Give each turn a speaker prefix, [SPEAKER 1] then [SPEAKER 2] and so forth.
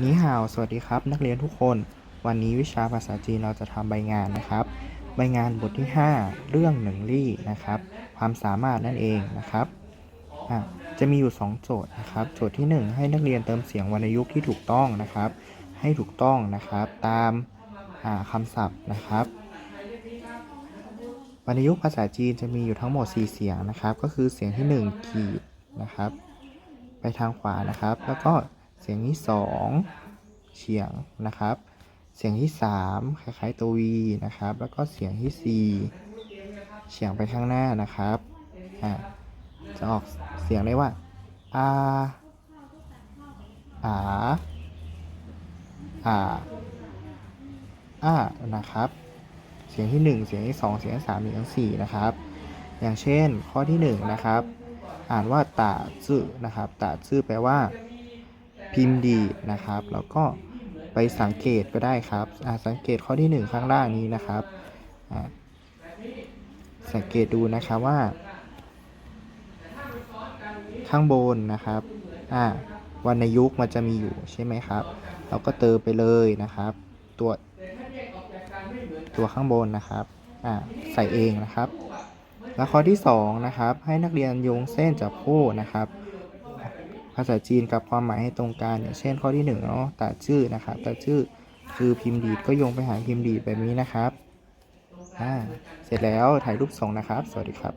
[SPEAKER 1] นี้ฮาว สวัสดีครับ นักเรียนทุกคน วันนี้วิชาภาษาจีนเราจะทำใบงานนะครับ ใบงานบทที่ 5 เรื่องหนึ่งลี่นะครับ ความสามารถนั่นเองนะครับอะจะมีอยู่ 2 โจทย์นะครับ โจทย์ที่ 1 ให้นักเรียนเติมเสียงวรรณยุกต์ที่ถูกต้องนะครับ ให้ถูกต้องนะครับ ตามาคำศัพท์นะครับวรรณยุกต์ภาษาจีนจะมีอยู่ทั้งหมด 4 เสียงนะครับ ก็คือเสียงที่1ขีดนะครับ ไปทางขวานะครับ แล้วก็ เสียงที่2เฉียงนะครับ เสียงที่3คล้ายๆตัววีนะครับ แล้วก็เสียงที่4เฉียงไปข้างหน้านะครับอ่าจะออกเสียงได้ว่าอาอาอาอานะครับ เสียงที่ 1 เสียงที่ 2 เสียงที่3เสียงที่4นะครับ อย่างเช่นข้อที่ 1 นะครับ อ่านว่าตาซื่อนะครับตาซื่อแปลว่า พิมพ์ดีนะครับ แล้วก็ไปสังเกตก็ได้ครับอ่าสังเกตข้อที่ 1 ข้างล่างนี้นะครับอ่าสังเกตดูนะครับว่า ข้างบนนะครับอ่าวรรณยุกต์มันจะมีอยู่ใช่ไหมครับ เราก็เติมไปเลยนะครับ ตัวตัวข้างบนนะครับอ่าใส่เองนะครับ แล้วข้อที่2นะครับให้นักเรียนโยงเส้นจับคู่นะครับ ภาษาจีนกับความหมายให้ตรงกันอย่างเช่นข้อที่1เนาะตัดชื่อนะครับตัดชื่อคือพิมพ์ดีดก็โยงไปหาพิมพ์ดีดแบบนี้นะครับอ่าเสร็จแล้วถ่ายรูปส่งนะครับ สวัสดีครับ